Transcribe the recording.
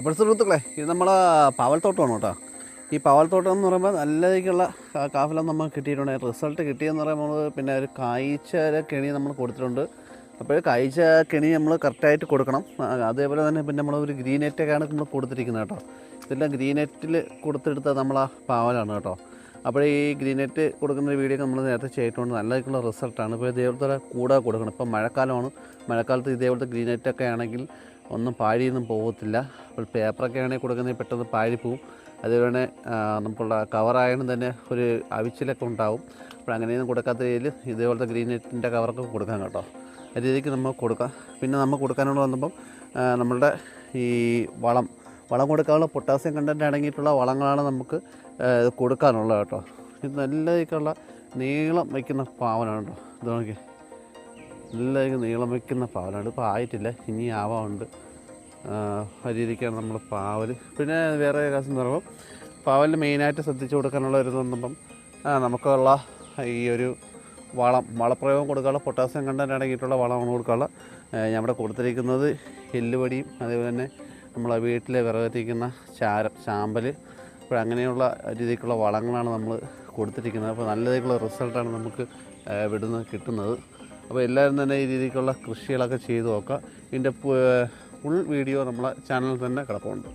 അപ്പോൾ സുഹൃത്തുക്കളെ ഇത് നമ്മളെ പവൽത്തോട്ടമാണ് കേട്ടോ. ഈ പവൽത്തോട്ടം എന്ന് പറയുമ്പോൾ നല്ല രീതിക്കുള്ള കാഫലം നമുക്ക് കിട്ടിയിട്ടുണ്ട്. റിസൾട്ട് കിട്ടിയെന്ന് പറയുമ്പോൾ പിന്നെ ഒരു കായ്ച്ച കെണി നമ്മൾ കൊടുത്തിട്ടുണ്ട്. അപ്പോൾ കായ്ച്ച കെണി നമ്മൾ കറക്റ്റായിട്ട് കൊടുക്കണം. അതേപോലെ തന്നെ പിന്നെ നമ്മൾ ഒരു ഗ്രീൻ നെറ്റൊക്കെയാണ് നമ്മൾ കൊടുത്തിരിക്കുന്നത് കേട്ടോ. ഇതെല്ലാം ഗ്രീൻ നെറ്റിൽ കൊടുത്തെടുത്ത നമ്മളാ പാവലാണ് കേട്ടോ. അപ്പോൾ ഈ ഗ്രീൻ നെറ്റ് കൊടുക്കുന്ന വീഡിയോ നമ്മൾ നേരത്തെ ചെയ്തിട്ടുണ്ട്. നല്ല രീതിക്കുള്ള റിസൾട്ടാണ് ഇപ്പോൾ ഇതേപോലത്തെ കൂടെ കൊടുക്കണം. ഇപ്പോൾ മഴക്കാലമാണ്. മഴക്കാലത്ത് ഇതേപോലത്തെ ഗ്രീൻ നെറ്റൊക്കെ ആണെങ്കിൽ ഒന്നും പാഴിയൊന്നും പോകത്തില്ല അപ്പോൾ പേപ്പറൊക്കെ ആണെങ്കിൽ കൊടുക്കുന്നത് പെട്ടെന്ന് പാഴി പോവും. അതുപോലെ നമുക്കുള്ള കവറായാലും തന്നെ ഒരു അവിച്ചിലൊക്കെ ഉണ്ടാവും. അപ്പോൾ അങ്ങനെയൊന്നും കൊടുക്കാത്ത രീതിയിൽ ഇതേപോലത്തെ ഗ്രീൻ നെറ്റിന്റെ കവറൊക്കെ കൊടുക്കാം കേട്ടോ. ആ രീതിക്ക് നമ്മൾ കൊടുക്കാം. പിന്നെ നമ്മൾ കൊടുക്കാനുള്ള വന്നപ്പം നമ്മളുടെ ഈ വളം വളം കൊടുക്കാനുള്ള പൊട്ടാസ്യം കണ്ടന്റ് അടങ്ങിയിട്ടുള്ള വളങ്ങളാണ് നമുക്ക് കൊടുക്കാനുള്ളത് കേട്ടോ. ഇത് നല്ല രീതിക്കുള്ള നീളം വയ്ക്കുന്ന പാവനാണ് കേട്ടോ. ഇത് നോക്കി നല്ല നീളം വയ്ക്കുന്ന പാവലാണ് ഇപ്പോൾ ആയിട്ടില്ല ഇനി ആവാറുണ്ട് ആ നമ്മൾ പാവൽ പിന്നെ വേറെ കാശം പറയുമ്പോൾ പാവലിന് മെയിനായിട്ട് ശ്രദ്ധിച്ചു കൊടുക്കാനുള്ള ഒരു ഇതൊന്നും നമുക്കുള്ള ഈ ഒരു വളം വളപ്രയോഗം കൊടുക്കാനുള്ള പൊട്ടാസ്യം കണ്ടന്റ് അടങ്ങിയിട്ടുള്ള വളമാണ് കൊടുക്കാനുള്ള ഇവിടെ കൊടുത്തിരിക്കുന്നത് എല്ലുപടിയും അതേപോലെ തന്നെ നമ്മളെ വീട്ടിൽ വിറകത്തിരിക്കുന്ന ചാരം ചാമ്പൽ അപ്പോൾ അങ്ങനെയുള്ള രീതിക്കുള്ള വളങ്ങളാണ് നമ്മൾ കൊടുത്തിരിക്കുന്നത്. അപ്പോൾ നല്ല റിസൾട്ടാണ് നമുക്ക് ഇവിടുന്ന് കിട്ടുന്നത്. അപ്പോൾ എല്ലാവരും തന്നെ ഈ രീതിക്കുള്ള കൃഷികളൊക്കെ ചെയ്തു നോക്കുക. ഇതിന്റെ ഫുൾ വീഡിയോ നമ്മളെ ചാനലിൽ തന്നെ കിടപ്പുണ്ട്.